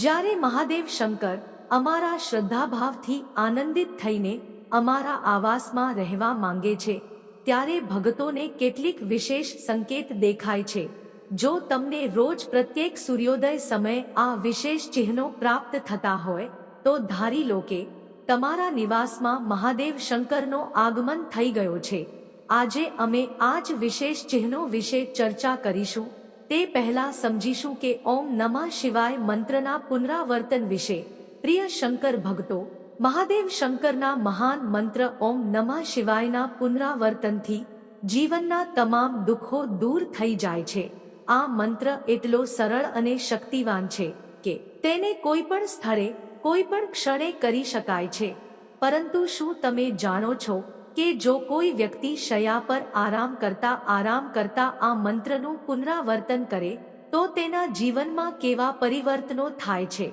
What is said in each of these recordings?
જ્યારે મહાદેવ શંકર અમારા શ્રદ્ધાભાવથી આનંદિત થઈને અમારા આવાસમાં રહેવા માંગે છે, ત્યારે ભક્તોને કેટલીક વિશેષ સંકેત દેખાય છે. જો તમને રોજ પ્રત્યેક સૂર્યોદય સમયે આ વિશેષ ચિહ્નો પ્રાપ્ત થતા હોય, તો ધારી લો કે તમારા નિવાસમાં મહાદેવ શંકરનો આગમન થઈ ગયો છે. આજે અમે આ જ વિશેષ ચિહ્નો વિશે ચર્ચા કરીશું. તે પહેલા સમજીશું કે ઓમ નમઃ શિવાય મંત્રના પુનરાવર્તન વિશે. પ્રિય શંકર ભક્તો, મહાદેવ શંકરના મહાન મંત્ર ઓમ નમઃ શિવાયના પુનરાવર્તનથી જીવનના તમામ દુઃખો દૂર થઈ જાય છે. આ મંત્ર એટલો સરળ અને શક્તિવાન છે કે તેને કોઈ પણ સ્થળે, કોઈ પણ ક્ષણે કરી શકાય છે. પરંતુ શું તમે જાણો છો કે જો કોઈ વ્યક્તિ શયા પર આરામ કરતા આરામ કરતા આ મંત્રનું પુનરાવર્તન કરે, તો તેના જીવનમાં કેવા પરિવર્તનો થાય છે?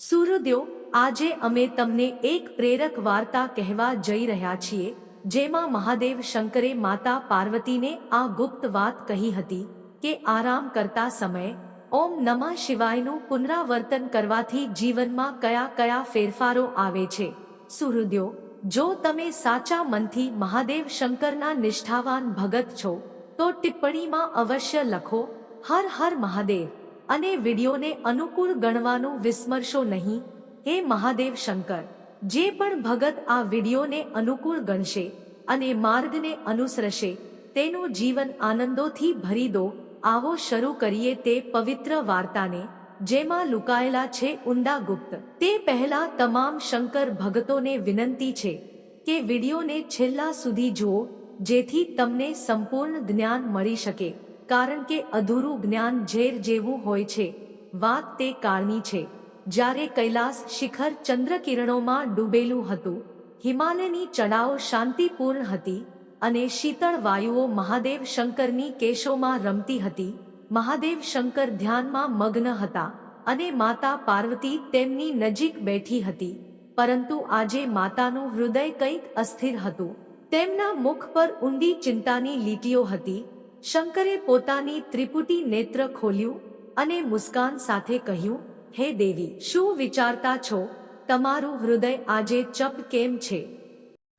સૂર્યોદયો આજે અમે તમને એક પ્રેરક વાર્તા કહેવા જઈ રહ્યા છીએ, જેમાં મહાદેવ શંકરે માતા પાર્વતીને આ ગુપ્ત વાત કહી હતી કે આરામ કરતા સમયે, ઓમ નમઃ શિવાયનું પુનરાવર્તન કરવાથી જીવનમાં કયા કયા ફેરફારો આવે છે? સૂર્યોદયો જો તમે સાચા મનથી મહાદેવ શંકરના નિષ્ઠાવાન ભગત છો, તો ટિપ્પણીમાં અવશ્ય લખો, હર હર મહાદેવ, અને વિડીયોને અનુકૂળ ગણવાનું વિસ્મરશો નહીં. હે મહાદેવ શંકર, જે પણ ભગત આ વિડીયોને અનુકૂળ ગણશે અને માર્ગને અનુસરશે, તેનું જીવન આનંદોથી ભરી દો. આવો શરૂ કરીએ તે પવિત્ર વાર્તાને. જેમાં લુકાયેલા છે ઊંડા ગુપ્ત. તે પહેલા તમામ શંકર ભગતોને વિનંતી છે કે વિડીયોને છેલ્લા સુધી જુઓ, જેથી તમને સંપૂર્ણ જ્ઞાન મળી શકે. કારણ કે અધૂરું જ્ઞાન ઝેર જેવું હોય છે. વાત તે કાળની છે. જ્યારે કૈલાસ શિખર ચંદ્રકિરણોમાં ડૂબેલું હતું, હિમાલયની ચડાવ શાંતિપૂર્ણ હતી અને શીતળ વાયુઓ મહાદેવ શંકરની કેશોમાં રમતી હતી મહાદેવ શંકર ધ્યાનમાં મગ્ન હતા અને માતા પાર્વતી તેમની નજીક બેઠી હતી. પરંતુ આજે માતાનું હૃદય કંઈક અસ્થિર હતું. તેમના મુખ પર ઊંડી ચિંતાની લીટીઓ હતી. શંકરે પોતાની ત્રિપુટી નેત્ર ખોલ્યું અને મુસ્કાન સાથે કહ્યું, હે દેવી, શું વિચારતા છો? તમારું હૃદય આજે ચપ કેમ છે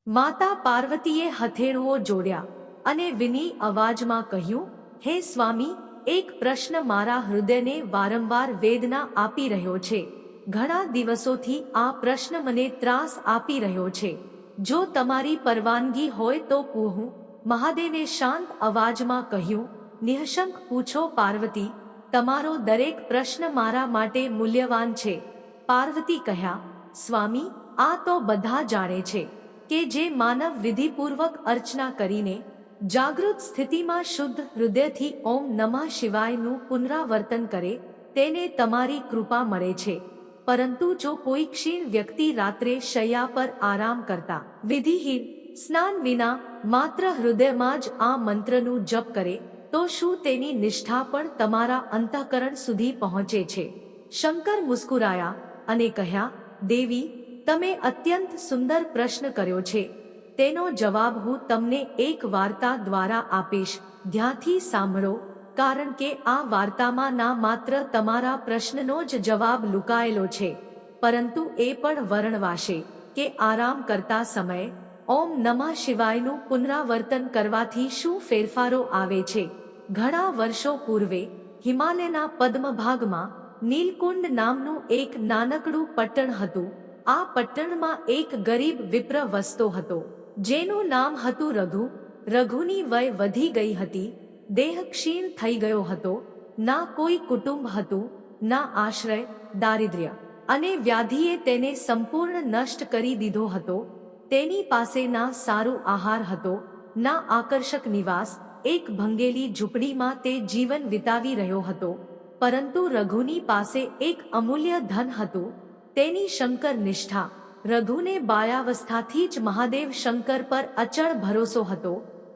માતા પાર્વતીએ હથેળુઓ જોડ્યા અને વિની અવાજમાં કહ્યું, હે સ્વામી એક પ્રશ્ન મારા હૃદયને વારંવાર વેદના આપી રહ્યો છે. ઘણા દિવસોથી આ પ્રશ્ન મને ત્રાસ આપી રહ્યો છે. જો તમારી પરવાનગી હોય તો કહું, મહાદેવે શાંત અવાજમાં કહ્યું, નિઃશંક પૂછો પાર્વતી, તમારો દરેક પ્રશ્ન મારા માટે મૂલ્યવાન છે. પાર્વતી કહ્યા, સ્વામી, આ તો બધા જાણે છે કે જે માનવ વિધિપૂર્વક અર્ચના કરીને જાગૃત સ્થિતિમાં શુદ્ધ હૃદયથી ઓમ નમઃ શિવાયનું પુનરાવર્તન કરે, તેને તમારી કૃપા મળે છે. પરંતુ જો કોઈ ક્ષીણ વ્યક્તિ રાત્રે શૈયા પર આરામ કરતા વિધિહીન સ્નાન વિના માત્ર હૃદયમાં જ આ મંત્રનું જપ કરે, તો શું તેની નિષ્ઠા પણ તમારા અંતઃકરણ સુધી પહોંચે છે? શંકર મુસ્કુરાયા અને કહ્યા, દેવી, તમે અત્યંત સુંદર પ્રશ્ન કર્યો છે. તેનો જવાબ હું તમને એક વાર્તા દ્વારા આપીશ. ધ્યાનથી સાંભળો, કારણ કે આ વાર્તામાં ના માત્ર તમારા પ્રશ્નનો જ જવાબ લુકાયેલો છે, પરંતુ એ પણ વર્ણવાશે કે આરામ કરતા સમયે, ઓમ નમઃ શિવાયનું પુનરાવર્તન કરવાથી શું ફેરફારો આવે છે. ઘણા વર્ષો પૂર્વે, હિમાલયના પદ્મભાગમાં, નીલકુંડ નામનું એક નાનકડું પટ્ટણ હતું. આ પટ્ટણમાં એક ગરીબ વિપ્ર વસતો હતો. જેનું નામ હતું રઘુ. રઘુની વય વધી ગઈ હતી. દેહ ક્ષીણ થઈ ગયો હતો. ના કોઈ કુટુંબ હતું, ના આશ્રય, દારિદ્ર્ય. અને વ્યાધિએ તેને સંપૂર્ણ નષ્ટ કરી દીધો હતો. તેની પાસે ના સારું આહાર હતો, ના આકર્ષક નિવાસ, એક ભંગેલી ઝૂંપડીમાં તે જીવન વિતાવી રહ્યો હતો. પરંતુ રઘુની પાસે એક અમૂલ્ય ધન હતું. તેની શંકર નિષ્ઠા રઘુને બાળાવસ્થાથી જ મહાદેવ શંકર પર અચળ ભરોસો હતો.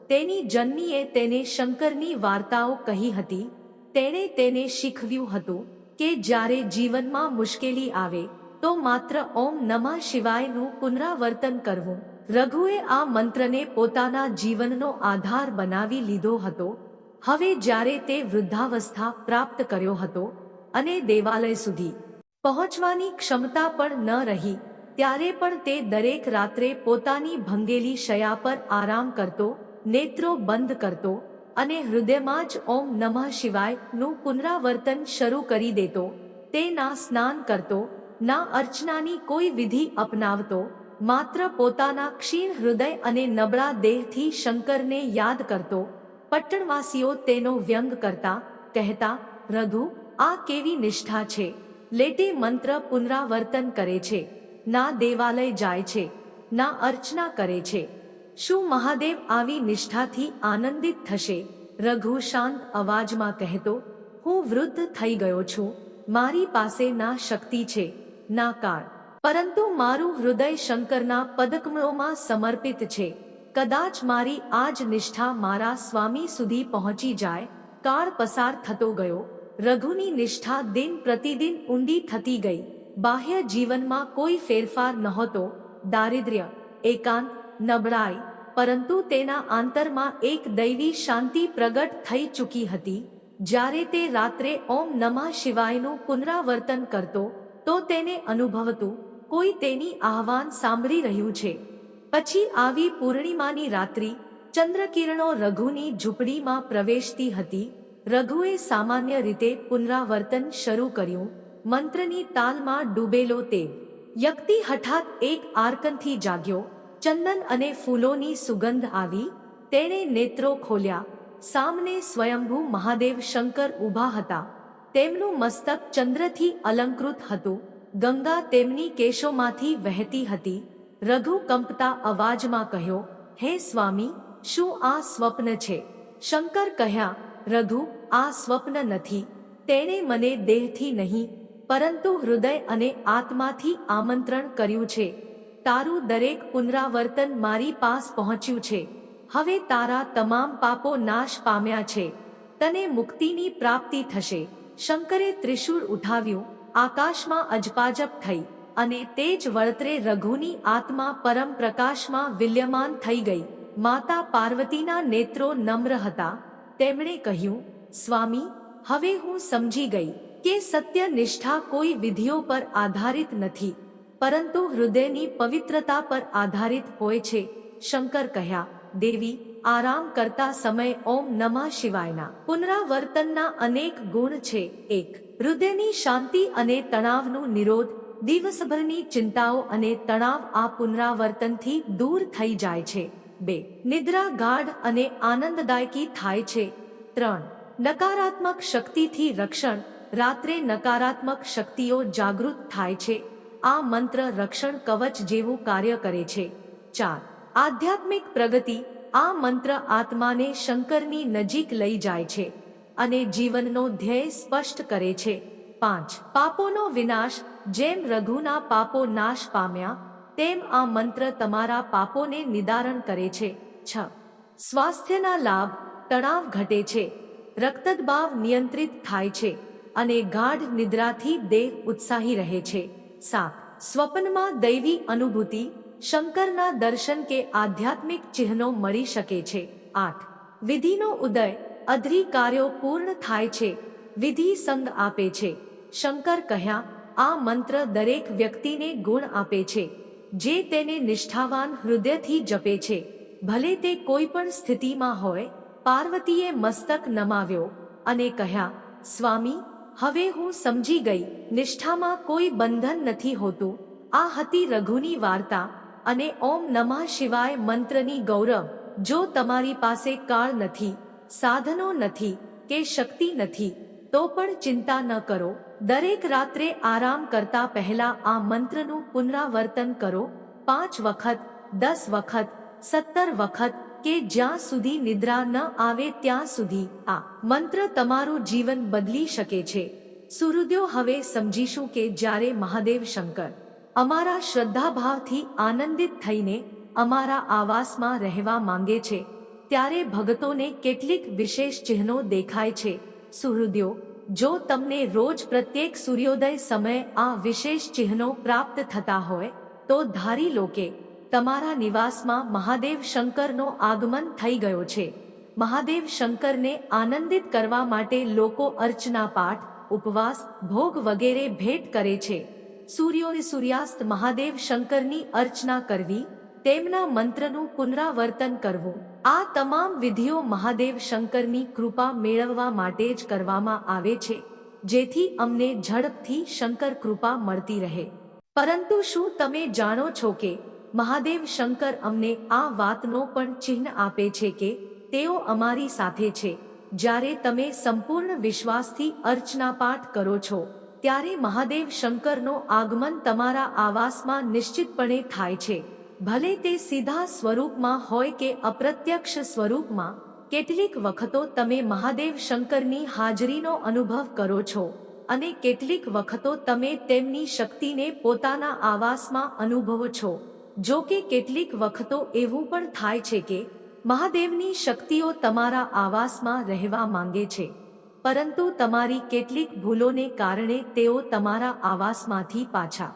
તેની જન્મીએ તેને શંકરની વાર્તાઓ કહી હતી. તેણે તેને શીખવ્યું હતું કે જ્યારે જીવનમાં મુશ્કેલી આવે, તો માત્ર ઓમ નમઃ શિવાયનું પુનરાવર્તન કરવું. રઘુએ આ મંત્રને પોતાના જીવનનો આધાર બનાવી લીધો હતો. હવે જ્યારે તે વૃદ્ધાવસ્થા પ્રાપ્ત કર્યો હતો અને દેવાલય સુધી પહોંચવાની ક્ષમતા પણ ન રહી ત્યારે પણ તે દરેક રાત્રે પોતાની ભંગેલી શયા પર આરામ કરતો, નેત્રો બંધ કરતો અને હૃદયમાં જ ઓમ નમઃ શિવાયનું પુનરાવર્તન શરૂ કરી દેતો. તે ના સ્નાન કરતો, ના અર્ચનાની કોઈ વિધિ અપનાવતો, માત્ર પોતાના ક્ષીણ હૃદય અને નબળા દેહથી શંકરને યાદ કરતો. પટ્ટણવાસીઓ તેનો વ્યંગ કરતા, કહેતા, રઘુ, આ કેવી નિષ્ઠા છે? લેટે મંત્ર પુનરાવર્તન કરે છે. ના દેવાલય જાય છે, ના અર્ચના કરે છે. શું મહાદેવ આવી નિષ્ઠાથી આનંદિત થશે? રઘુ શાંત અવાજમાં કહેતો, હું વૃદ્ધ થઈ ગયો છું. મારી પાસે ના શક્તિ છે, ના કાળ. પરંતુ મારું હૃદય શંકરના પદકમળોમાં સમર્પિત છે. કદાચ મારી આ જ નિષ્ઠા મારા સ્વામી સુધી પહોંચી જાય. કાળ પસાર થતો ગયો. રઘુની નિષ્ઠા દિન પ્રતિદિન ઊંડી થતી ગઈ. બાહ્ય જીવનમાં કોઈ ફેરફાર નહોતો, દારિદ્ર્ય, એકાંત, નબળાઈ, પરંતુ તેના આંતરમાં એક દૈવી શાંતિ પ્રગટ થઈ ચૂકી હતી. જ્યારે તે રાત્રે ઓમ નમઃ શિવાયનું પુનરાવર્તન કરતો, તો તેને અનુભવતું, કોઈ તેની આહવાન સાંભળી રહ્યું છે. પછી આવી પૂર્ણિમાની રાત્રિ, ચંદ્રકિરણો રઘુની ઝૂંપડીમાં પ્રવેશતી હતી. રઘુએ સામાન્ય રીતે પુનરાવર્તન શરૂ કર્યું. મંત્રની તાલમાં ડૂબેલો તે. વ્યક્તિ હઠાત એક આરકનથી જાગ્યો, ચંદન અને ફૂલોની સુગંધ આવી, તેણે નેત્રો ખોલ્યા. સામને સ્વયંભૂ મહાદેવ શંકર ઊભા હતા. તેમનું મસ્તક ચંદ્રથી અલંકૃત હતું. ગંગા તેમની કેશોમાંથી વહેતી હતી. રઘુ કંપતા અવાજમાં કહ્યો, હે સ્વામી, શું આ સ્વપ્ન છે? શંકર કહ્યા, રઘુ, આ સ્વપ્ન નથી. તેણે મને દેહથી નહીં પરંતુ હૃદય અને આત્માથી આમંત્રણ કર્યું છે. તારું દરેક પુનરાવર્તન મારી પાસ પહોંચ્યું છે. હવે તારા તમામ પાપો નાશ પામ્યા છે. તને મુક્તિની પ્રાપ્તિ થશે. શંકરે ત્રિશૂળ ઉઠાવ્યું, આકાશમાં અજપાજપ થઈ અને તે જ વળતરે રઘુની આત્મા પરમ પ્રકાશમાં વિલ્યમાન થઈ ગઈ. માતા પાર્વતીના નેત્રો નમ્ર હતા. તેમણે કહ્યું, સ્વામી, હવે હું સમજી ગઈ. કે સત્ય નિષ્ઠા કોઈ વિધિઓ પર આધારિત નથી, પરંતુ હૃદયની પવિત્રતા પર આધારિત હોય છે, શંકર કહ્યા. દેવી, આરામ કરતા સમય ઓમ નમઃ શિવાયના. પુનરાવર્તનના અનેક ગુણ છે. એક, હૃદયની શાંતિ અને તણાવનું નિરોધ, દિવસભરની ચિંતાઓ અને તણાવ આ પુનરાવર્તનથી દૂર થઈ જાય છે. બે નિદ્રા ગાઢ અને આનંદદાયકી થાય છે. ત્રણ, નકારાત્મક શક્તિથી રક્ષણ રાત્રે નકારાત્મક શક્તિઓ જાગૃત થાય છે. આ મંત્ર રક્ષણ કવચ જેવું કાર્ય કરે છે. ચાર. આધ્યાત્મિક પ્રગતિ. આ મંત્ર આત્માને શંકરની નજીક લઈ જાય છે અને જીવનનો ધ્યેય સ્પષ્ટ કરે છે. પાંચ. પાપોનો વિનાશ. જેમ રઘુના પાપો નાશ પામ્યા, તેમ આ મંત્ર તમારા પાપોને નિદારણ કરે છે. છ. સ્વાસ્થ્યના લાભ. તણાવ ઘટે છે. રક્તદબાવ નિયંત્રિત થાય છે. અને ગાઢ નિદ્રાથી દેહ ઉત્સાહી રહે છે. સાત, સ્વપ્નમાં દૈવી અનુભૂતિ, શંકરના દર્શન કે આધ્યાત્મિક ચિહ્નો મળી શકે છે. આઠ, વિધિનો ઉદય, અધરી કાર્યો પૂર્ણ થાય છે. વિધિ સંગ આપે છે. શંકર કહ્યા, આ મંત્ર દરેક વ્યક્તિને ગુણ આપે છે. જે તેને નિષ્ઠાવાન હૃદયથી જપે છે. ભલે તે કોઈ પણ સ્થિતિમાં હોય, પાર્વતીએ મસ્તક નમાવ્યો અને કહ્યા, સ્વામી હવે હું સમજી ગઈ, નિષ્ઠામાં કોઈ બંધન નથી હોતું. આ હતી રઘુની વાર્તા અને ઓમ નમઃ શિવાય મંત્રની ગૌરવ. જો તમારી પાસે કાળ નથી, સાધનો નથી કે શક્તિ નથી, તો પણ ચિંતા ન કરો. દરેક રાત્રે આરામ કરતા પહેલા આ મંત્રનું પુનરાવર્તન કરો. પાંચ વખત, દસ વખત, સત્તર વખત કે જ્યાં સુધી નિદ્રા ન આવે ત્યાં સુધી આ મંત્ર તમારું જીવન બદલી શકે છે. સુહૃદયો, હવે સમજીશું કે જ્યારે મહાદેવ શંકર અમારા શ્રદ્ધાભાવથી આનંદિત થઈને અમારા આવાસમાં રહેવા માંગે છે, ત્યારે ભક્તોને કેટલીક વિશેષ ચિહ્નો દેખાય છે. સુહૃદયો, જો તમને રોજ પ્રત્યેક સૂર્યોદય સમયે આ વિશેષ ચિહ્નો પ્રાપ્ત થતા હોય, તો ધારી લો કે તમારા નિવાસમાં મહાદેવ શંકરનો આગમન થઈ ગયો છે. મહાદેવ શંકરને આનંદિત કરવા માટે લોકો અર્ચના પાઠ, ઉપવાસ, ભોગ વગેરે ભેટ કરે છે. સૂર્યોય સૂર્યાસ્ત મહાદેવ શંકરની અર્ચના કરવી, તેમના મંત્રનું પુનરાવર્તન કરવું. આ તમામ વિધિઓ મહાદેવ શંકરની કૃપા મેળવવા માટે જ કરવામાં આવે છે, જેથી અમને ઝડપથી શંકર કૃપા મળતી રહે. પરંતુ શું તમે જાણો છો કે મહાદેવ શંકર અમને આ વાતનો પણ ચિહ્ન આપે છે કે તેઓ અમારી સાથે છે. જ્યારે તમે સંપૂર્ણ વિશ્વાસથી અર્ચના પાઠ કરો છો, ત્યારે મહાદેવ શંકરનો આગમન તમારા આવાસમાં નિશ્ચિતપણે થાય છે. ભલે તે સીધા સ્વરૂપમાં હોય કે અપ્રત્યક્ષ સ્વરૂપમાં, કેટલીક વખતો તમે મહાદેવ શંકરની હાજરીનો અનુભવ કરો છો અને કેટલીક વખતો તમે તેમની શક્તિને પોતાના આવાસમાં અનુભવો છો. જો કે કેટલીક વખતો એવું પણ થાય છે કે મહાદેવની શક્તિઓ તમારા આવાસમાં રહેવા માંગે છે. પરંતુ તમારી કેટલીક ભૂલોને કારણે તેઓ તમારા આવાસમાંથી પાછા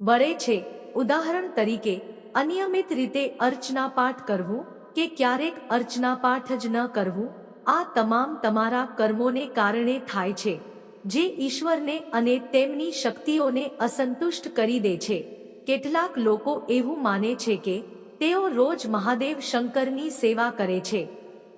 વળે છે. ઉદાહરણ તરીકે, અનિયમિત રીતે અર્ચના પાઠ કરવું કે ક્યારેક અર્ચના પાઠ જ ન કરવું, આ તમામ તમારા કર્મોને કારણે થાય છે, જે ઈશ્વરને અને તેમની શક્તિઓને અસંતુષ્ટ કરી દે છે. કેટલાક લોકો એવું માને છે કે તેઓ રોજ મહાદેવ શંકરની સેવા કરે છે.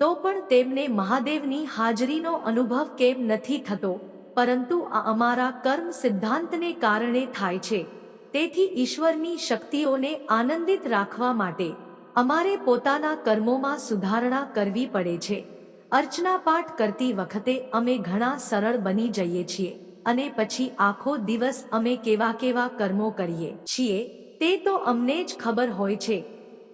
તો પણ તેમને મહાદેવની હાજરીનો અનુભવ કેમ નથી થતો? પરંતુ આ અમારા કર્મ સિદ્ધાંતને કારણે થાય છે. તેથી ઈશ્વરની શક્તિઓને આનંદિત રાખવા માટે અમારે પોતાના કર્મોમાં સુધારણા કરવી પડે છે. અર્ચના પાઠ કરતી વખતે અમે ઘણા સરળ બની જઈએ છીએ. અને પછી આખો દિવસ અમે કેવા કેવા કર્મો કરીએ છીએ, તે તો અમને જ ખબર હોય છે.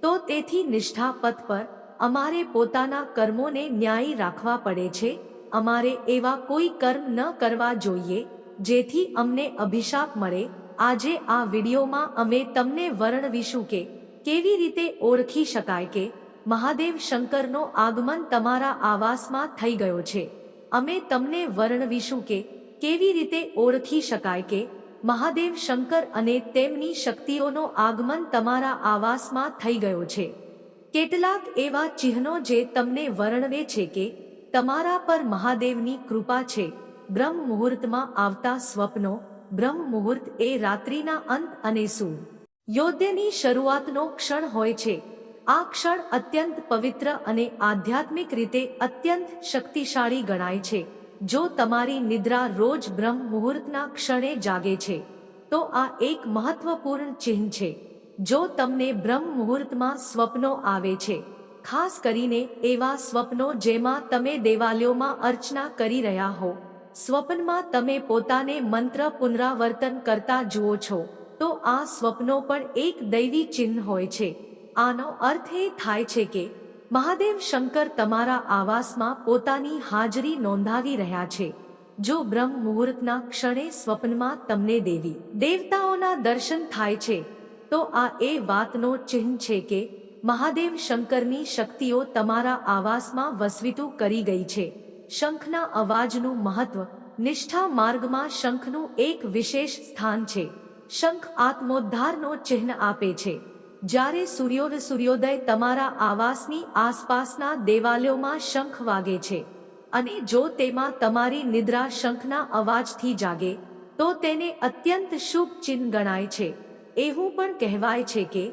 તો તેથી નિષ્ઠા પથ પર અમારે પોતાના કર્મોને ન્યાયી રાખવા પડે છે. અમારે એવા કોઈ કર્મ ન કરવા જોઈએ, જેથી અમને અભિશાપ મળે. આજે આ વિડીયોમાં અમે તમને વર્ણવીશું કે કેવી રીતે ઓળખી શકાય કે મહાદેવ શંકરનો આગમન તમારા આવાસમાં થઈ ગયો છે. અમે તમને વર્ણવીશું કે કેવી રીતે ઓળખી શકાય કે મહાદેવ શંકર અને તેમની શક્તિઓનો આગમન તમારા આવાસમાં થઈ ગયો છે? કેટલાક એવા ચિહ્નો જે તમને વર્ણવે છે કે તમારા પર મહાદેવની કૃપા છે. બ્રહ્મ મુહૂર્તમાં આવતા સ્વપ્નો, બ્રહ્મ મુહૂર્ત એ રાત્રિના અંત અને સુ યોદ્ધની શરૂઆતનો ક્ષણ હોય છે. આ ક્ષણ અત્યંત પવિત્ર અને આધ્યાત્મિક રીતે અત્યંત શક્તિશાળી ગણાય છે. જો તમારી નિદ્રા રોજ બ્રહ્મ મુહૂર્તના ક્ષણે જાગે છે, તો આ એક મહત્વપૂર્ણ ચિહ્ન છે. જો તમને બ્રહ્મ મુહૂર્તમાં સ્વપ્નો આવે છે, ખાસ કરીને એવા સ્વપ્નો જેમાં તમે દેવાલયોમાં અર્ચના કરી રહ્યા હો, સ્વપ્નમાં તમે પોતાને મંત્ર પુનરાવર્તન કરતા જુઓ છો, તો આ સ્વપ્નો પણ એક દૈવી ચિહ્ન હોય છે. આનો અર્થ એ થાય છે કે મહાદેવ શંકર તમારા આવાસમાં પોતાની હાજરી નોંધાવી રહ્યા છે. જો બ્રહ્મ મુહૂર્તના ક્ષણે સ્વપ્નમાં તમને દેવી, દેવતાઓના દર્શન થાય છે, તો આ એ વાતનો ચિહ્ન છે કે મહાદેવ શંકરની શક્તિઓ તમારા આવાસમાં વસવીતું કરી ગઈ છે. શંખના અવાજનું મહત્વ, નિષ્ઠા માર્ગમાં શંખનું એક વિશેષ સ્થાન છે. શંખ આત્મોદ્ધારનો ચિહ્ન આપે છે. જ્યારે સૂર્યોદ સૂર્યોદય તમારા આવાસની આસપાસના દેવાલયોમાં શંખ વાગે છે અને જો તેમાં તમારી નિદ્રા શંખના અવાજથી જાગે, તો તેને અત્યંત શુભ ચિહ્ન ગણાય છે. એવું પણ કહેવાય છે કે,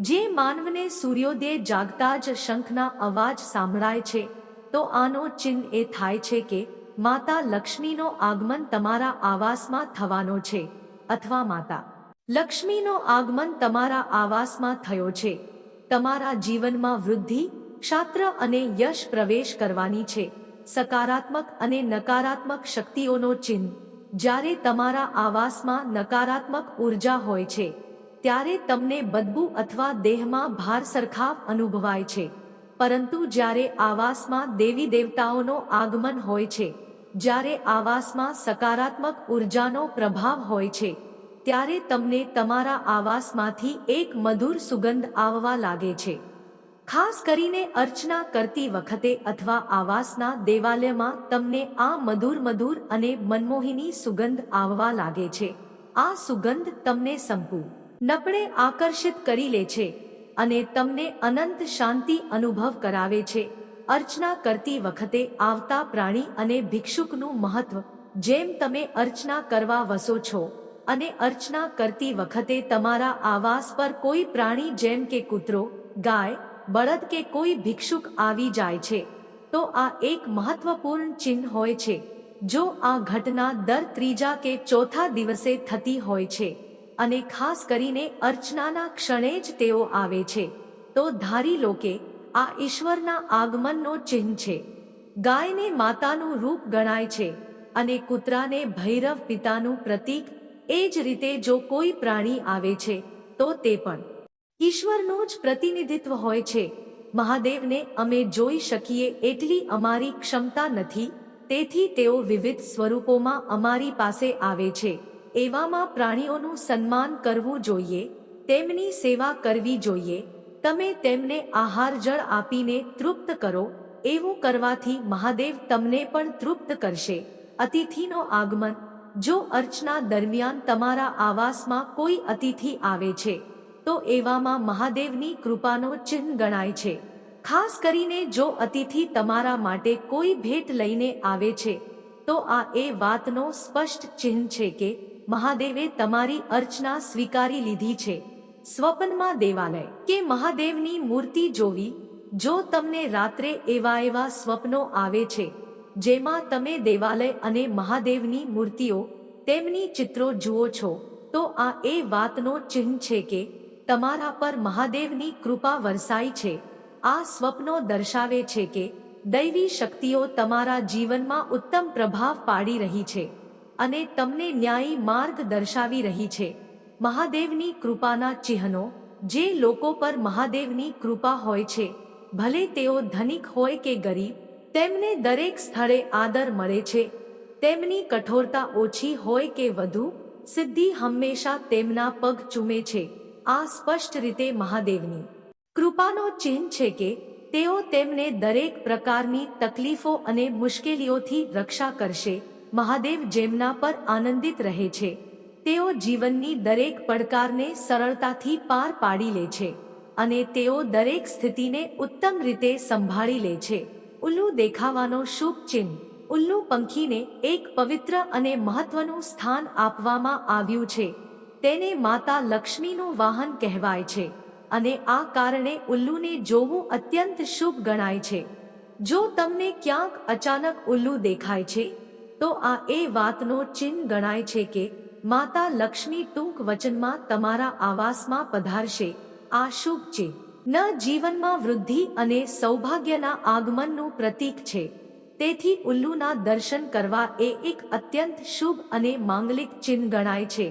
જે માનવને સૂર્યોદય જાગતા જ શંખના અવાજ સાંભળાય છે, તો આનો ચિહ્ન એ થાય છે કે, માતા લક્ષ્મીનો આગમન તમારા આવાસમાં થવાનો છે, અથવા માતા લક્ષ્મીનો આગમન તમારા આવાસમાં થયો છે. તમારા જીવનમાં વૃદ્ધિ, ક્ષાત્ર અને યશ પ્રવેશ કરવાની છે. સકારાત્મક અને નકારાત્મક શક્તિઓનો ચિહ્ન. જ્યારે તમારા આવાસમાં નકારાત્મક ઊર્જા હોય છે, ત્યારે તમને બદબુ અથવા દેહમાં ભાર સરખાવ અનુભવાય છે. પરંતુ જ્યારે આવાસમાં દેવી દેવતાઓનો આગમન હોય છે, જ્યારે આવાસમાં સકારાત્મક ઉર્જાનો પ્રભાવ હોય છે ત્યારે તમને તમારા આવાસમાંથી એક મધુર સુગંધ આવવા લાગે છે. ખાસ કરીને અર્ચના કરતી વખતે અથવા આવાસના દેવાલયમાં તમને આ મધુર મધુર અને મનમોહિની સુગંધ આવવા લાગે છે. આ સુગંધ તમને સંપૂ નપણે આકર્ષિત કરી લે છે અને તમને અનંત શાંતિ અનુભવ કરાવે છે. અર્ચના કરતી વખતે આવતા પ્રાણી અને ભિક્ષુકનું મહત્વ, જેમ તમે અર્ચના કરવા વસો છો અને અર્ચના કરતી વખતે તમારા આવાસ પર કોઈ પ્રાણી જેમ કે કૂતરો, ગાય, બળદ કે કોઈ ભિક્ષુક આવી જાય છે, તો આ એક મહત્વપૂર્ણ ચિહ્ન હોય છે, જો આ ઘટના દર ત્રીજા કે ચોથા દિવસે થતી હોય છે, અને ખાસ કરીને અર્ચનાના ક્ષણે જ તેઓ આવે છે, તો ધારી લો કે આ ઈશ્વરના આગમનનો ચિહ્ન છે. ગાયને માતાનું રૂપ ગણાય છે અને કૂતરાને ભૈરવ પિતાનું પ્રતીક એ જ રીતે જો કોઈ પ્રાણી આવે છે, તો તે પણ. ઈશ્વરનું જ પ્રતિનિધિત્વ હોય છે. મહાદેવને અમે જોઈ શકીએ એટલી અમારી ક્ષમતા નથી, તેથી તેઓ વિવિધ સ્વરૂપોમાં અમારી પાસે આવે છે. એવામાં પ્રાણીઓનું સન્માન કરવું જોઈએ, તેમની સેવા કરવી જોઈએ. તમે તેમને આહાર જળ આપીને તૃપ્ત કરો, એવું કરવાથી મહાદેવ તમને પણ તૃપ્ત કરશે. અતિથિનો આગમન જો અર્ચના દરમિયાન તમારા આવાસમાં કોઈ અતિથિ આવે છે, તો એવામાં મહાદેવની કૃપાનો ચિહ્ન ગણાય છે. ખાસ કરીને જો અતિથિ તમારા માટે કોઈ ભેટ લઈને આવે છે, તો આ એ વાતનો સ્પષ્ટ ચિહ્ન છે કે મહાદેવે તમારી અર્ચના સ્વીકારી લીધી છે. સ્વપ્નમાં દેવાલય કે મહાદેવની મૂર્તિ જોવી, જો તમને રાત્રે એવા એવા સ્વપ્નો આવે છે જેમાં તમે દેવાલય અને મહાદેવની મૂર્તિઓ, તેમની ચિત્રો જુઓ છો, તો આ એ વાતનો ચિહ્ન છે કે તમારા પર મહાદેવની કૃપા વરસાઈ છે. આ સ્વપ્નો દર્શાવે છે કે દૈવી શક્તિઓ તમારા જીવનમાં ઉત્તમ પ્રભાવ પાડી રહી છે અને તમને ન્યાયી માર્ગ દર્શાવી રહી છે. મહાદેવની કૃપાના ચિહ્નો, જે લોકો પર મહાદેવની કૃપા હોય છે, ભલે તેઓ ધનિક હોય કે ગરીબ તેમને દરેક સ્થળે આદર મળે છે. તેમની કઠોરતા ઓછી હોય કે વધુ, સિદ્ધિ હંમેશા તેમના પગ ચૂમે છે. આ સ્પષ્ટ રીતે મહાદેવની કૃપાનો ચિહ્ન છે કે તેઓ તેમને દરેક પ્રકારની તકલીફો અને મુશ્કેલીઓથી રક્ષા કરશે. મહાદેવ જેમના પર આનંદિત રહે છે, તેઓ જીવનની દરેક પડકારને સરળતાથી પાર પાડી લે છે અને તેઓ દરેક સ્થિતિને ઉત્તમ રીતે સંભાળી લે છે. ઉલ્લુ દેખાવાનો શુભ ચિહ્ન. ઉલ્લુ પંખીને એક પવિત્ર અને મહત્વનું સ્થાન આપવામાં આવ્યું છે. તેને માતા લક્ષ્મીનું વાહન કહેવાય છે અને આ કારણે ઉલ્લુને જોવું અત્યંત શુભ ગણાય છે. જો તમને ક્યાંક અચાનક ઉલ્લુ દેખાય છે, તો આ એ વાતનો ચિહ્ન ગણાય છે કે માતા લક્ષ્મી ટૂંક વચનમાં તમારા આવાસમાં પધારશે. આ શુભ છે ન જીવનમાં વૃદ્ધિ અને સૌભાગ્યના આગમનનું પ્રતીક છે. તેથી ઉલ્લુના દર્શન કરવા એ એક અત્યંત શુભ અને માંગલિક ચિહ્ન ગણાય છે.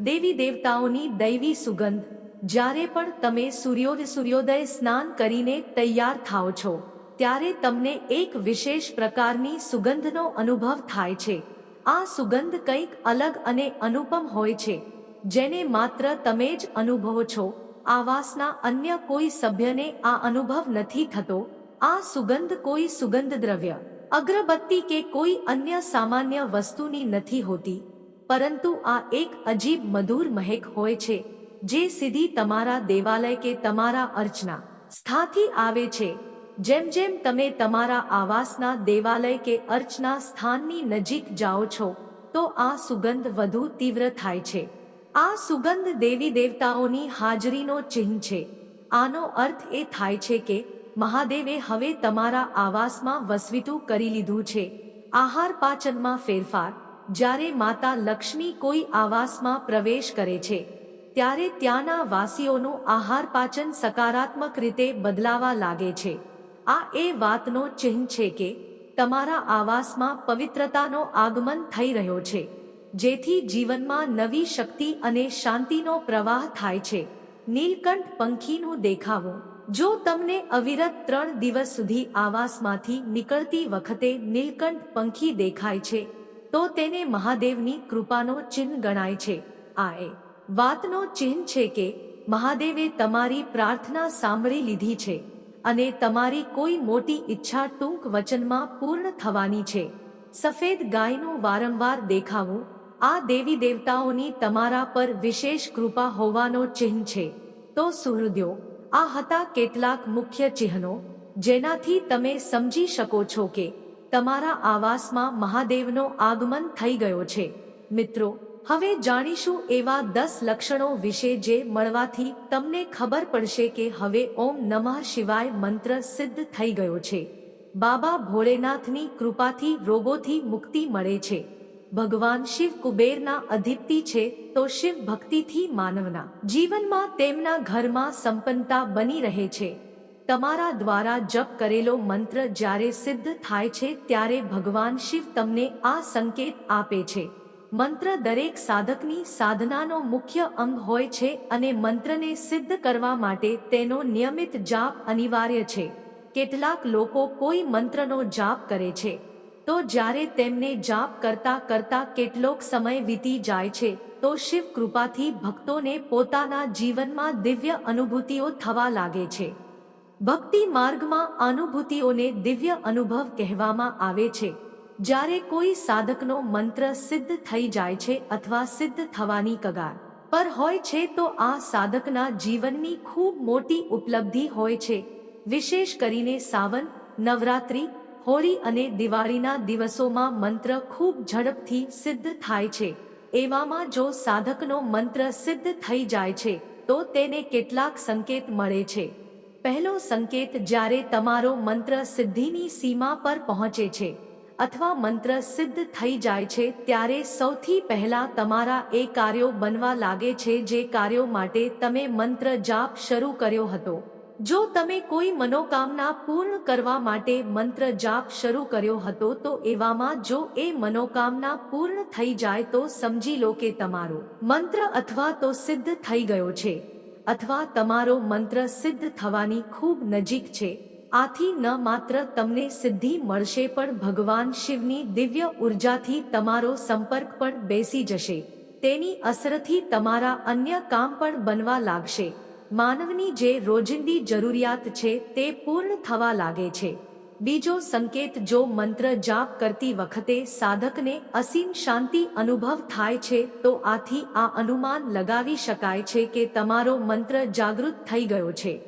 દેવી દેવતાઓની દૈવી સુગંધ, જ્યારે પણ તમે સૂર્યોદય સૂર્યોદય સ્નાન કરીને તૈયાર થાઓ છો, ત્યારે તમને એક વિશેષ પ્રકારની સુગંધનો અનુભવ થાય છે. આ સુગંધ કંઈક અલગ અને અનુપમ હોય છે, જેને માત્ર તમે જ અનુભવો છો. આવાસના અન્ય કોઈ સભ્યને આ અનુભવ નથી થતો. આ સુગંધ કોઈ સુગંધ દ્રવ્ય, અગરબત્તી કે કોઈ અન્ય સામાન્ય વસ્તુની નથી હોતી. પરંતુ આ એક અજીબ મધુર મહેક હોય છે, જે સીધી તમારા દેવાલય કે તમારા અર્ચના સ્થાથી આવે છે. જેમ જેમ તમે તમારા આવાસના દેવાલય કે અર્ચના સ્થાનની નજીક જાઓ છો, તો આ સુગંધ વધુ તીવ્ર થાય છે. આ સુગંધ દેવી દેવતાઓની હાજરીનો ચિહ્ન છે. આનો અર્થ એ થાય છે કે, મહાદેવે હવે તમારા આવાસમાં વસવીતું કરી લીધું છે. આહાર પાચનમાં ફેરફાર. જ્યારે માતા લક્ષ્મી કોઈ આવાસમાં પ્રવેશ કરે છે, ત્યારે ત્યાંના વાસીઓનું આહાર પાચન સકારાત્મક રીતે બદલાવા લાગે છે. આ એ વાતનો ચિહ્ન છે કે, તમારા આવાસમાં પવિત્રતાનો આગમન થઈ રહ્યો છે. જેથી જીવનમાં નવી શક્તિ અને શાંતિનો પ્રવાહ થાય છે. નીલકંઠ પંખીનું દેખાવું. જો તમને અવિરત ત્રણ દિવસ સુધી આવાસમાંથી નીકળતી વખતે નીલકંઠ પંખી દેખાય છે, તો તેને મહાદેવની કૃપાનો ચિહ્ન ગણાય છે. આ એ વાતનો ચિહ્ન છે કે મહાદેવે તમારી પ્રાર્થના સાંભળી લીધી છે અને તમારી કોઈ મોટી ઈચ્છા ટૂંક વચનમાં પૂર્ણ થવાની છે. સફેદ ગાયનું વારંવાર દેખાવું આ દેવી દેવતાઓની તમારા પર વિશેષ કૃપા હોવાનો ચિહ્ન છે. તો સુહૃદયો, આ હતા કેટલાક મુખ્ય ચિહ્નો, જેનાથી તમે સમજી શકો છો કે તમારા આવાસમાં મહાદેવનો આગમન થઈ ગયો છે. મિત્રો, હવે જાણીશું એવા દસ લક્ષણો વિશે જે મળવાથી તમને ખબર પડશે કે હવે ઓમ નમઃ શિવાય મંત્ર સિદ્ધ થઈ ગયો છે. બાબા ભોળેનાથની કૃપાથી રોગોથી મુક્તિ મળે છે. ભગવાન શિવ કુબેરના અધિપતિ છે, તો શિવ ભક્તિથી માનવના જીવનમાં તેમના ઘરમાં સંપન્નતા બની રહે છે. તમારા દ્વારા જપ કરેલો મંત્ર જ્યારે સિદ્ધ થાય છે, ત્યારે ભગવાન શિવ તમને આ સંકેત આપે છે. મંત્ર દરેક સાધકની સાધનાનો મુખ્ય અંગ હોય છે અને મંત્રને સિદ્ધ કરવા માટે તેનો નિયમિત જાપ અનિવાર્ય છે. કેટલાક લોકો કોઈ મંત્રનો જાપ કરે છે. તો જ્યારે તેમને જાપ કરતા કરતા કેટલોક સમય વીતી જાય છે, તો શિવ કૃપાથી ભક્તોને પોતાના જીવનમાં દિવ્ય અનુભૂતિઓ થવા લાગે છે. ભક્તિ માર્ગમાં અનુભૂતિઓને દિવ્ય અનુભવ કહેવામાં આવે છે. જ્યારે કોઈ સાધકનો મંત્ર સિદ્ધ થઈ જાય છે અથવા સિદ્ધ થવાની કગાર પર હોય છે, તો આ સાધકના જીવનની ખૂબ મોટી ઉપલબ્ધિ હોય છે. વિશેષ કરીને સાવન, નવરાત્રિ હોળી અને દિવાળીના દિવસોમાં મંત્ર ખૂબ ઝડપથી સિદ્ધ થાય છે. એવામાં જો સાધકનો મંત્ર સિદ્ધ થઈ જાય છે, તો તેને કેટલાક સંકેત મળે છે. પહેલો સંકેત જ્યારે તમારો મંત્ર સિદ્ધિની સીમા પર પહોંચે છે અથવા મંત્ર સિદ્ધ થઈ જાય છે ત્યારે સૌથી પહેલા તમારા એ કાર્યો બનવા લાગે છે જે કાર્યો માટે તમે મંત્ર જાપ શરૂ કર્યો હતો. જો તમે કોઈ મનોકામના પૂર્ણ કરવા માટે મંત્ર જાપ શરૂ કર્યો હતો, તો એવામાં જો એ મનોકામના પૂર્ણ થઈ જાય, તો સમજી લો કે તમારો મંત્ર અથવા તો સિદ્ધ થઈ ગયો છે, અથવા તમારો મંત્ર સિદ્ધ થવાની ખૂબ નજીક છે. આથી ન માત્ર તમને સિદ્ધિ મળશે, પણ ભગવાન શિવની દિવ્ય ઉર્જાથી તમારો સંપર્ક પણ બેસી જશે. તેની અસરથી તમારા અન્ય કામ પણ બનવા લાગશે. માનવની જે રોજિંદી જરૂરિયાત છે તે પૂર્ણ થવા લાગે છે. બીજો સંકેત જો મંત્ર જાપ કરતી વખતે સાધકને અસીમ શાંતિ અનુભવ થાય છે, તો આથી આ અનુમાન લગાવી શકાય છે કે તમારો મંત્ર જાગૃત થઈ ગયો છે.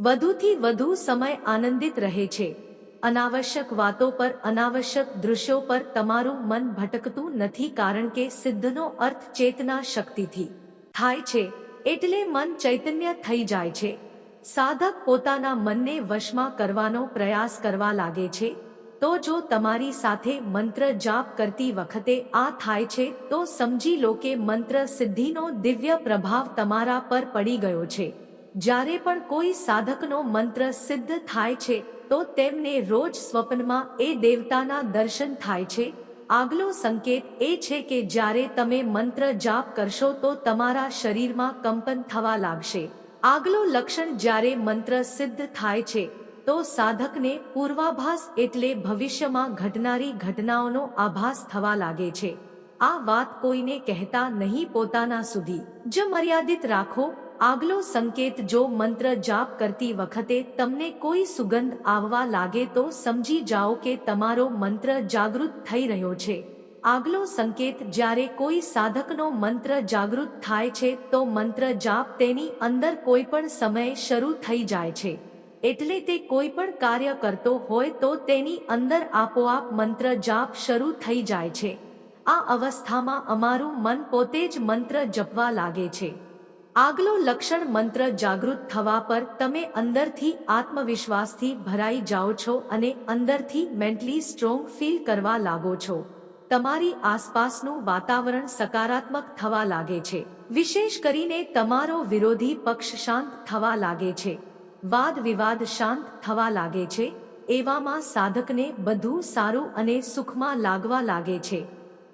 વધુથી વધુ સમય આનંદિત રહે છે. અનાવશ્યક વાતો પર, અનાવશ્યક દૃશ્યો પર તમારું મન ભટકતું નથી કારણ કે સિદ્ધનો અર્થ ચેતના શક્તિથી થાય છે. એટલે મન ચૈતન્ય થઈ જાય છે. સાધક પોતાના મનને વશમાં કરવાનો પ્રયાસ કરવા લાગે છે. તો જો તમારી સાથે મંત્ર જાપ કરતી વખતે આ થાય છે, તો સમજી લો કે મંત્ર સિદ્ધિનો દિવ્ય પ્રભાવ તમારા પર પડી ગયો છે. જ્યારે પણ કોઈ સાધકનો મંત્ર સિદ્ધ થાય છે, તો તેમને રોજ સ્વપ્નમાં એ દેવતાના દર્શન થાય છે. આગલો સંકેત એ છે કે જ્યારે તમે મંત્ર જાપ કરશો તો તમારા શરીરમાં કંપન થવા લાગશે. આગલો લક્ષણ જ્યારે મંત્ર સિદ્ધ થાય છે, તો સાધકને પૂર્વાભાસ એટલે ભવિષ્યમાં ઘટનારી ઘટનાઓનો આભાસ થવા લાગે છે. આ વાત કોઈને કહેતા નહીં પોતાના સુધી. જ મર્યાદિત રાખો આગલો સંકેત જો મંત્ર જાપ કરતી વખતે તમને કોઈ સુગંધ આવવા લાગે તો સમજી જાઓ કે તમારો મંત્ર જાગૃત થઈ રહ્યો છે. આગલો સંકેત, જ્યારે કોઈ સાધકનો મંત્ર જાગૃત થાય છે, તો મંત્ર જાપ તેની અંદર કોઈ પણ સમયે શરૂ થઈ જાય છે. એટલે તે કોઈ પણ કાર્ય કરતો હોય તો તેની અંદર આપોઆપ મંત્ર જાપ શરૂ થઈ જાય છે. આ અવસ્થામાં અમારું મન પોતે જ મંત્ર જપવા લાગે છે. આગલો લક્ષણ મંત્ર જાગૃત થવા પર તમે અંદરથી આત્મવિશ્વાસથી ભરાઈ જાઓ છો અને અંદરથી મેન્ટલી સ્ટ્રોંગ ફીલ કરવા લાગો છો. તમારી આસપાસનું વાતાવરણ સકારાત્મક થવા લાગે છે. વિશેષ કરીને તમારો વિરોધી પક્ષ શાંત થવા લાગે છે. વાદ વિવાદ શાંત થવા લાગે છે. એવામાં સાધકને બધું સારું અને સુખમાં લાગવા લાગે છે.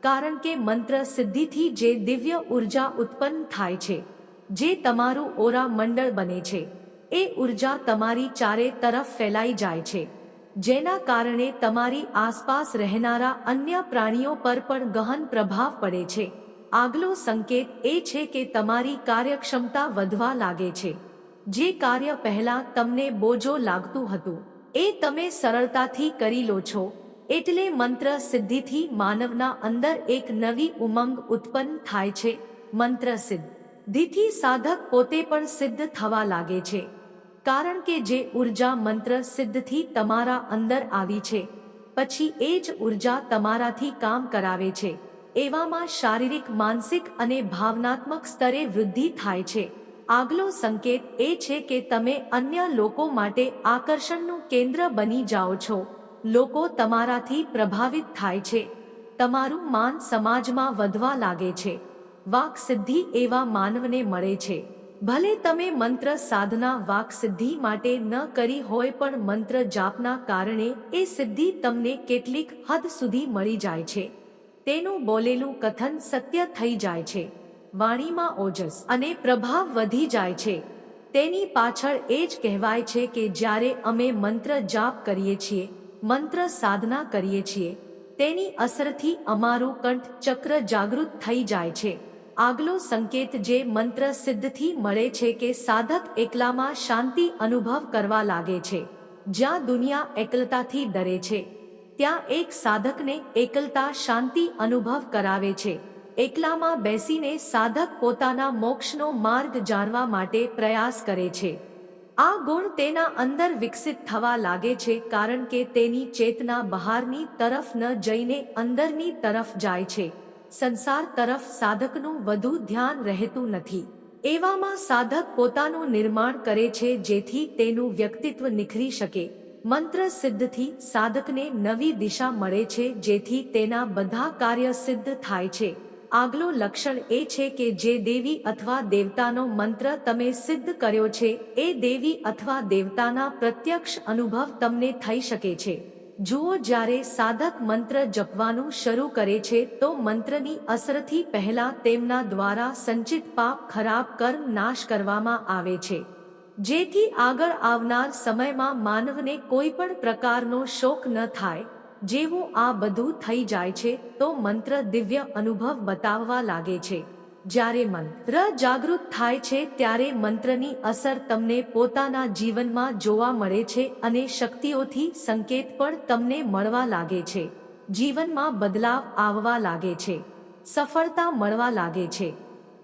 કારણ કે મંત્ર સિદ્ધિથી જે દિવ્ય ઊર્જા ઉત્પન્ન થાય છે. જે તમારું ઓરા મંડળ બને છે. એ ઊર્જા તમારી ચારે તરફ ફેલાઈ જાય છે. જેના કારણે તમારી આસપાસ રહેનારા અન્ય પ્રાણીઓ પર પણ ગહન પ્રભાવ પડે છે. આગલો સંકેત એ છે કે તમારી કાર્યક્ષમતા વધવા લાગે છે. જે કાર્ય પહેલા તમને બોજો લાગતું હતું. એ તમે સરળતાથી કરી લો છો. એટલે મંત્ર સિદ્ધિથી માનવના અંદર એક નવી ઉમંગ ઉત્પન્ન થાય છે. મંત્ર સિદ્ધ. ધીથી સાધક પોતે પણ સિદ્ધ થવા લાગે છે. કારણ કે જે ઊર્જા મંત્ર સિદ્ધથી તમારા અંદર આવી છે, પછી એ જ ઊર્જા તમારાથી કામ કરાવે છે. એવામાં શારીરિક, માનસિક અને ભાવનાત્મક સ્તરે વૃદ્ધિ થાય છે. આગલો સંકેત એ છે કે તમે અન્ય લોકો માટે આકર્ષણનું કેન્દ્ર બની જાઓ છો. લોકો તમારાથી પ્રભાવિત થાય છે. તમારું માન સમાજમાં વધવા લાગે છે. વાક સિદ્ધિ એવા માનવને મળે છે. ભલે તમે મંત્ર સાધના વાક સિદ્ધિ માટે ન કરી હોય પણ મંત્ર જાપના કારણે એ સિદ્ધિ તમને કેટલીક હદ સુધી મળી જાય છે. તેનું બોલેલું કથન સત્ય થઈ જાય છે. વાણીમાં ઓજસ અને પ્રભાવ વધી જાય છે. તેની પાછળ એ જ કહેવાય છે કે જ્યારે અમે મંત્ર જાપ કરીએ છીએ, મંત્ર સાધના કરીએ છીએ, તેની અસરથી અમારું કંઠ ચક્ર જાગૃત થઈ જાય છે. આગલો સંકેત જે મંત્ર સિદ્ધથી મળે છે કે સાધક એકલામાં શાંતિ અનુભવ કરવા લાગે છે. જ્યાં દુનિયા એકલતાથી ડરે છે, ત્યાં એક સાધકને એકલતા શાંતિ અનુભવ કરાવે છે. એકલામાં બેસીને સાધક પોતાના મોક્ષનો માર્ગ જાણવા માટે પ્રયાસ કરે છે. આ ગુણ તેના અંદર વિકસિત થવા લાગે છે કારણ કે તેની ચેતના બહારની તરફ ન જઈને અંદરની તરફ જાય છે. સંસાર તરફ સાધકનું વધુ ધ્યાન રહેતું નથી. એવામાં સાધક પોતાનું નિર્માણ કરે છે જેથી તેનું વ્યક્તિત્વ નિખરી શકે. મંત્ર સિદ્ધથી સાધકને નવી દિશા મળે છે જેથી તેના બધા કાર્ય સિદ્ધ થાય છે. આગલો લક્ષણ એ છે કે જે દેવી અથવા દેવતાનો મંત્ર તમે સિદ્ધ કર્યો છે, એ દેવી અથવા દેવતાના પ્રત્યક્ષ અનુભવ તમને થઈ શકે છે. જુઓ, જ્યારે સાધક મંત્ર જપવાનું શરૂ કરે છે, તો મંત્રની અસરથી પહેલા તેમના દ્વારા સંચિત પાપ ખરાબ કર્મ નાશ કરવામાં આવે છે. જેથી આગળ આવનાર સમયમાં માનવને કોઈ પણ પ્રકારનો શોક ન થાય. જેવું આ બધું થઈ જાય છે, તો મંત્ર દિવ્ય અનુભવ બતાવવા લાગે છે. જ્યારે મંત્ર જાગૃત થાય છે ત્યારે મંત્રની અસર તમને પોતાના જીવનમાં જોવા મળે છે અને શક્તિઓથી સંકેત પણ તમને મળવા લાગે છે. જીવનમાં બદલાવ આવવા લાગે છે. સફળતા મળવા લાગે છે.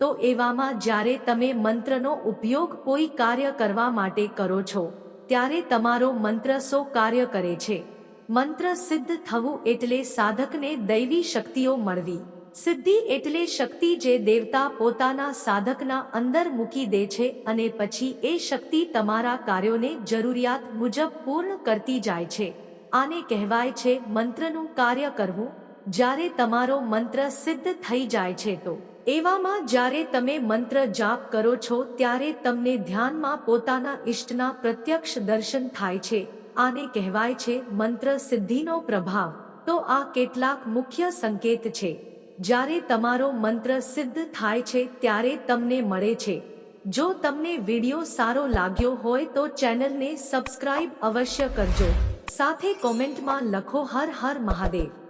તો એવામાં જ્યારે તમે મંત્રનો ઉપયોગ કોઈ કાર્ય કરવા માટે કરો છો, ત્યારે તમારો મંત્ર સો કાર્ય કરે છે. મંત્ર સિદ્ધ થવું એટલે સાધકને દૈવી શક્તિઓ મળવી. સિદ્ધિ એટલે શક્તિ જે દેવતા પોતાના સાધકના અંદર મૂકી દે છે અને પછી એ શક્તિ તમારા કાર્યોને જરૂરિયાત મુજબ પૂર્ણ કરતી જાય છે. આને કહેવાય છે મંત્રનું કાર્ય કરવું. જ્યારે તમારો મંત્ર સિદ્ધ થઈ જાય છે તો. એવામાં જ્યારે તમે મંત્ર જાપ કરો છો ત્યારે તમને ધ્યાનમાં પોતાના ઇષ્ટના પ્રત્યક્ષ દર્શન થાય છે. આને કહેવાય છે મંત્ર સિદ્ધિનો પ્રભાવ. તો આ કેટલાક મુખ્ય સંકેત છે. જ્યારે તમારો મંત્ર સિદ્ધ થાય છે ત્યારે તમને મળે છે. જો તમને વીડિયો સારો લાગ્યો હોય તો ચેનલને સબસ્ક્રાઇબ અવશ્ય કરજો. સાથે કોમેન્ટમાં લખો હર હર મહાદેવ.